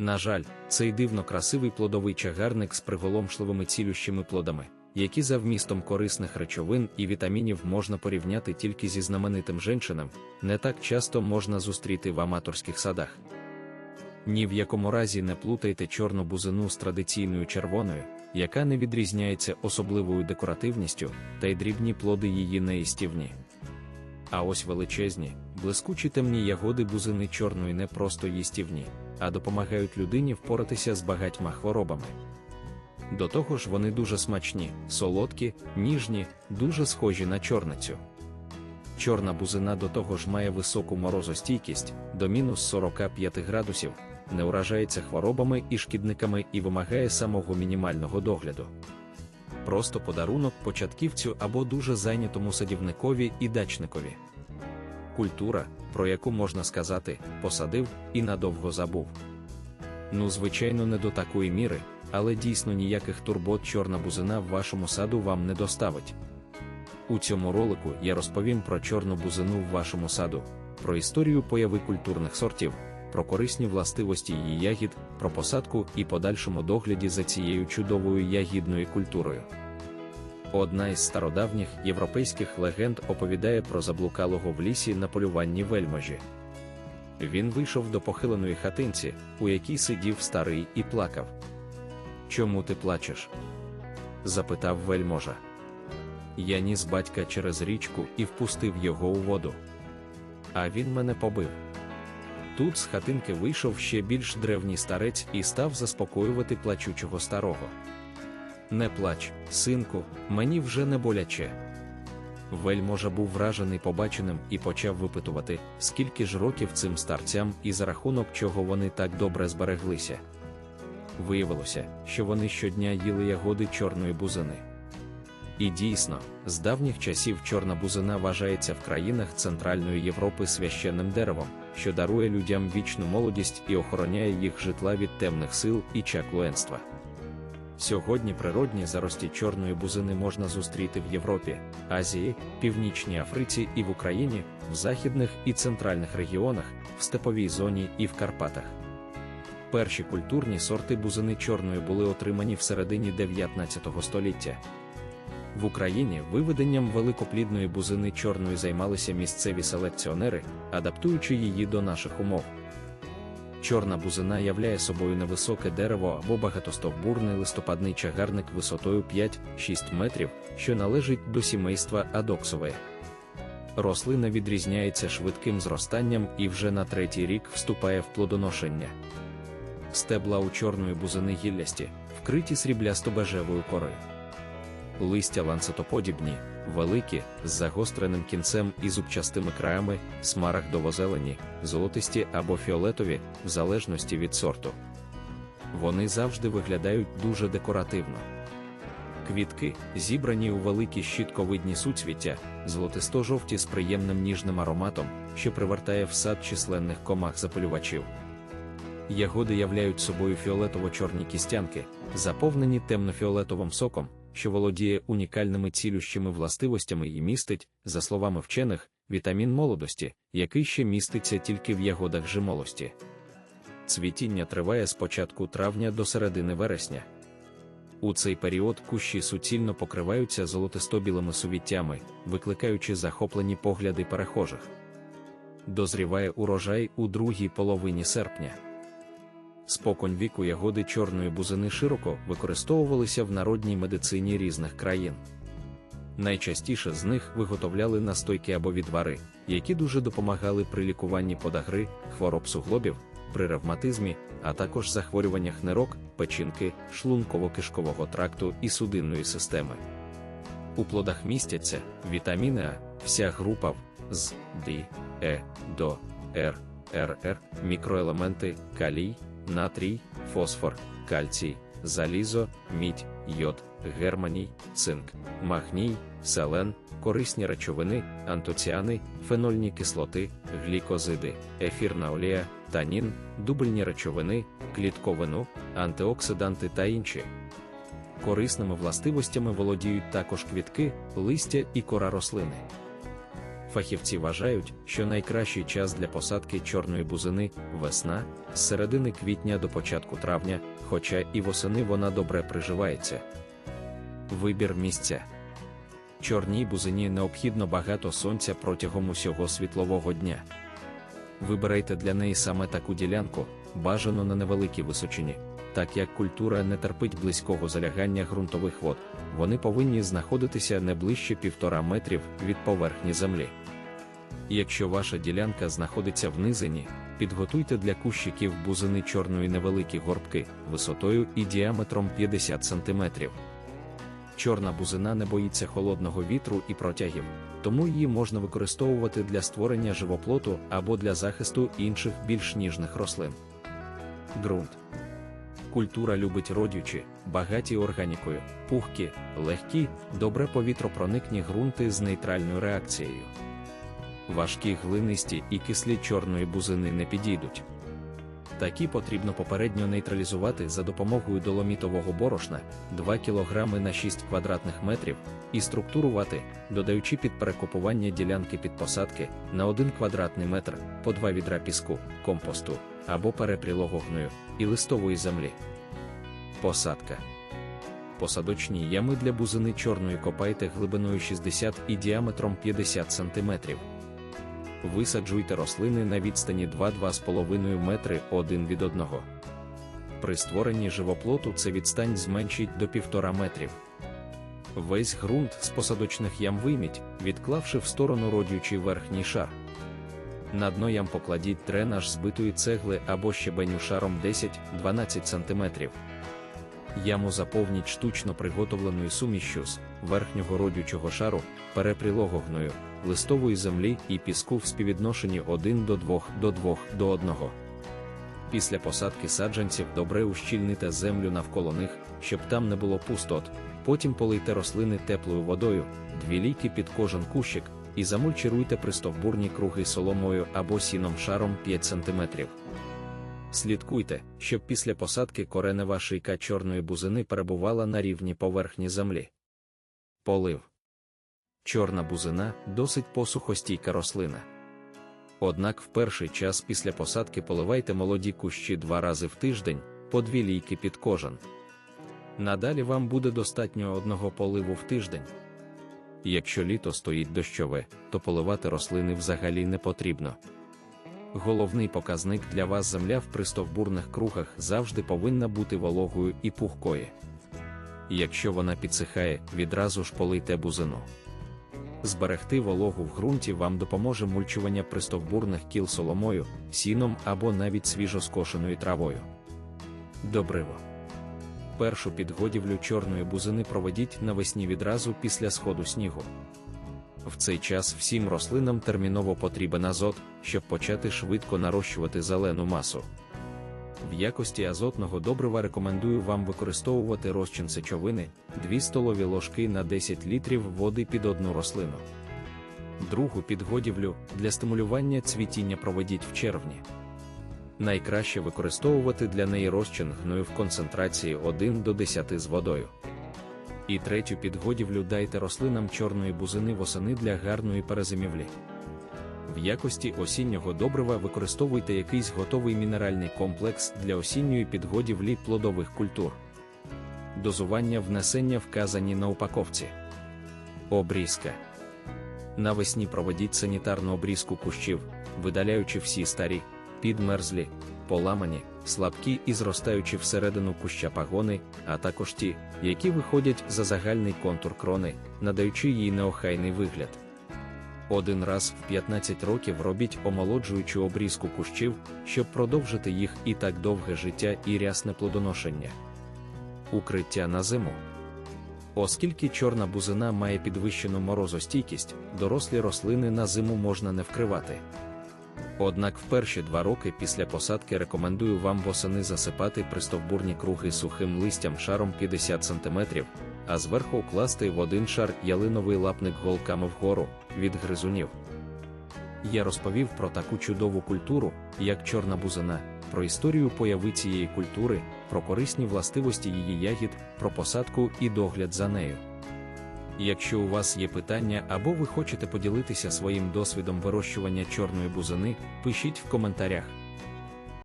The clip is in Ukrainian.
На жаль, цей дивно красивий плодовий чагарник з приголомшливими цілющими плодами, які за вмістом корисних речовин і вітамінів можна порівняти тільки зі знаменитим женчинам, не так часто можна зустріти в аматорських садах. Ні в якому разі не плутайте чорну бузину з традиційною червоною, яка не відрізняється особливою декоративністю, та й дрібні плоди її неїстівні. А ось величезні, блискучі темні ягоди бузини чорної не просто їстівні, а допомагають людині впоратися з багатьма хворобами. До того ж, вони дуже смачні, солодкі, ніжні, дуже схожі на чорницю. Чорна бузина до того ж має високу морозостійкість до мінус 45 градусів, не уражається хворобами і шкідниками і вимагає самого мінімального догляду. Просто подарунок початківцю або дуже зайнятому садівникові і дачникові. Культура, про яку можна сказати, посадив і надовго забув. Ну, звичайно, не до такої міри, але дійсно ніяких турбот чорна бузина в вашому саду вам не доставить. У цьому ролику я розповім про чорну бузину в вашому саду, про історію появи культурних сортів, про корисні властивості її ягід, про посадку і подальшому догляді за цією чудовою ягідною культурою. Одна із стародавніх європейських легенд оповідає про заблукалого в лісі на полюванні вельможі. Він вийшов до похиленої хатинці, у якій сидів старий і плакав. Чому ти плачеш? запитав вельможа. Я ніс батька через річку і впустив його у воду. А він мене побив. Тут з хатинки вийшов ще більш древній старець і став заспокоювати плачучого старого. Не плач, синку, мені вже не боляче. Вельможа був вражений побаченим і почав випитувати, скільки ж років цим старцям і за рахунок чого вони так добре збереглися. Виявилося, що вони щодня їли ягоди чорної бузини. І дійсно, з давніх часів чорна бузина вважається в країнах Центральної Європи священним деревом, що дарує людям вічну молодість і охороняє їх житла від темних сил і чаклуенства. Сьогодні природні зарості чорної бузини можна зустріти в Європі, Азії, Північній Африці і в Україні, в західних і центральних регіонах, в степовій зоні і в Карпатах. Перші культурні сорти бузини чорної були отримані в середині 19 століття. В Україні виведенням великоплідної бузини чорної займалися місцеві селекціонери, адаптуючи її до наших умов. Чорна бузина являє собою невисоке дерево або багатостовбурний листопадний чагарник висотою 5-6 метрів, що належить до сімейства адоксове. Рослина відрізняється швидким зростанням і вже на третій рік вступає в плодоношення. Стебла у чорної бузини гіллясті, вкриті сріблясто-бежевою корою. Листя ланцетоподібні, великі, з загостреним кінцем і зубчастими краями, смарагдово-зелені, золотисті або фіолетові, в залежності від сорту. Вони завжди виглядають дуже декоративно. Квітки, зібрані у великі щітковидні суцвіття, золотисто-жовті з приємним ніжним ароматом, що привертає в сад численних комах запалювачів. Ягоди являють собою фіолетово-чорні кістянки, заповнені темно-фіолетовим соком, що володіє унікальними цілющими властивостями і містить, за словами вчених, вітамін молодості, який ще міститься тільки в ягодах жимолості. Цвітіння триває з початку травня до середини вересня. У цей період кущі суцільно покриваються золотисто-білими сувіттями, викликаючи захоплені погляди перехожих. Дозріває урожай у другій половині серпня. Споконь віку ягоди чорної бузини широко використовувалися в народній медицині різних країн. Найчастіше з них виготовляли настойки або відвари, які дуже допомагали при лікуванні подагри, хвороб суглобів, при ревматизмі, а також захворюваннях нирок, печінки, шлунково-кишкового тракту і судинної системи. У плодах містяться вітаміни А, вся група В, з Д, Е, до Р, РР, мікроелементи, калій, натрій, фосфор, кальцій, залізо, мідь, йод, германій, цинк, магній, селен, корисні речовини, антоціани, фенольні кислоти, глікозиди, ефірна олія, танін, дубельні речовини, клітковину, антиоксиданти та інші. Корисними властивостями володіють також квітки, листя і кора рослини. Фахівці вважають, що найкращий час для посадки чорної бузини весна з середини квітня до початку травня, хоча і восени вона добре приживається. Вибір місця чорній бузині необхідно багато сонця протягом усього світлового дня. Вибирайте для неї саме таку ділянку, бажано на невеликій височині. Так як культура не терпить близького залягання ґрунтових вод, вони повинні знаходитися не ближче півтора метрів від поверхні землі. Якщо ваша ділянка знаходиться в низині, підготуйте для кущиків бузини чорної невеликі горбки висотою і діаметром 50 см. Чорна бузина не боїться холодного вітру і протягів, тому її можна використовувати для створення живоплоту або для захисту інших більш ніжних рослин. Ґрунт Культура любить родючі, багаті органікою, пухкі, легкі, добре повітропроникні ґрунти з нейтральною реакцією. Важкі глинисті і кислі чорної бузини не підійдуть. Такі потрібно попередньо нейтралізувати за допомогою доломітового борошна 2 кг на 6 квадратних метрів і структурувати, додаючи під перекопування ділянки під посадки на 1 квадратний метр по 2 відра піску, компосту або перепрілого і листової землі. Посадка. Посадочні ями для бузини чорної копайте глибиною 60 і діаметром 50 см. Висаджуйте рослини на відстані 2-2,5 метри один від одного. При створенні живоплоту це відстань зменшить до 1,5 метрів. Весь ґрунт з посадочних ям вийміть, відклавши в сторону родючий верхній шар. На дно ям покладіть дренаж збитої цегли або щебеню шаром 10-12 см. Яму заповніть штучно приготовленою сумішчю з верхнього родючого шару, перепрілого гною, листової землі і піску в співвідношенні 1 до 2 до 2 до 1. Після посадки саджанців добре ущільните землю навколо них, щоб там не було пустот. Потім полийте рослини теплою водою, дві ліки під кожен кущик, і замульчируйте пристовбурні круги соломою або сіном шаром 5 см. Слідкуйте, щоб після посадки коренева шийка чорної бузини перебувала на рівні поверхні землі. Полив. Чорна бузина досить посухостійка рослина. Однак в перший час після посадки поливайте молоді кущі два рази в тиждень, по дві лійки під кожен. Надалі вам буде достатньо одного поливу в тиждень. Якщо літо стоїть дощове, то поливати рослини взагалі не потрібно. Головний показник для вас земля в пристовбурних кругах завжди повинна бути вологою і пухкою. Якщо вона підсихає, відразу ж полийте бузину. Зберегти вологу в ґрунті вам допоможе мульчування пристовбурних кіл соломою, сіном або навіть свіжоскошеною травою. Добриво. Першу підгодівлю чорної бузини проведіть навесні відразу після сходу снігу. В цей час всім рослинам терміново потрібен азот, щоб почати швидко нарощувати зелену масу. В якості азотного добрива рекомендую вам використовувати розчин сечовини 2 столові ложки на 10 літрів води під одну рослину. Другу підгодівлю для стимулювання цвітіння проведіть в червні. Найкраще використовувати для неї розчин гною в концентрації 1 до 10 з водою. І третю підгодівлю дайте рослинам чорної бузини восени для гарної перезимівлі. В якості осіннього добрива використовуйте якийсь готовий мінеральний комплекс для осінньої підгодівлі плодових культур. Дозування внесення вказані на упаковці. Обрізка. Навесні проведіть санітарну обрізку кущів, видаляючи всі старі, підмерзлі, поламані, слабкі і зростаючи всередину куща пагони, а також ті, які виходять за загальний контур крони, надаючи їй неохайний вигляд. Один раз в 15 років робіть омолоджуючу обрізку кущів, щоб продовжити їх і так довге життя і рясне плодоношення. Укриття на зиму. Оскільки чорна бузина має підвищену морозостійкість, дорослі рослини на зиму можна не вкривати. Однак в перші два роки після посадки рекомендую вам восени засипати пристовбурні круги сухим листям шаром 50 см, а зверху укласти в один шар ялиновий лапник голками вгору від гризунів. Я розповів про таку чудову культуру, як чорна бузина, про історію появи цієї культури, про корисні властивості її ягід, про посадку і догляд за нею. Якщо у вас є питання або ви хочете поділитися своїм досвідом вирощування чорної бузини, пишіть в коментарях.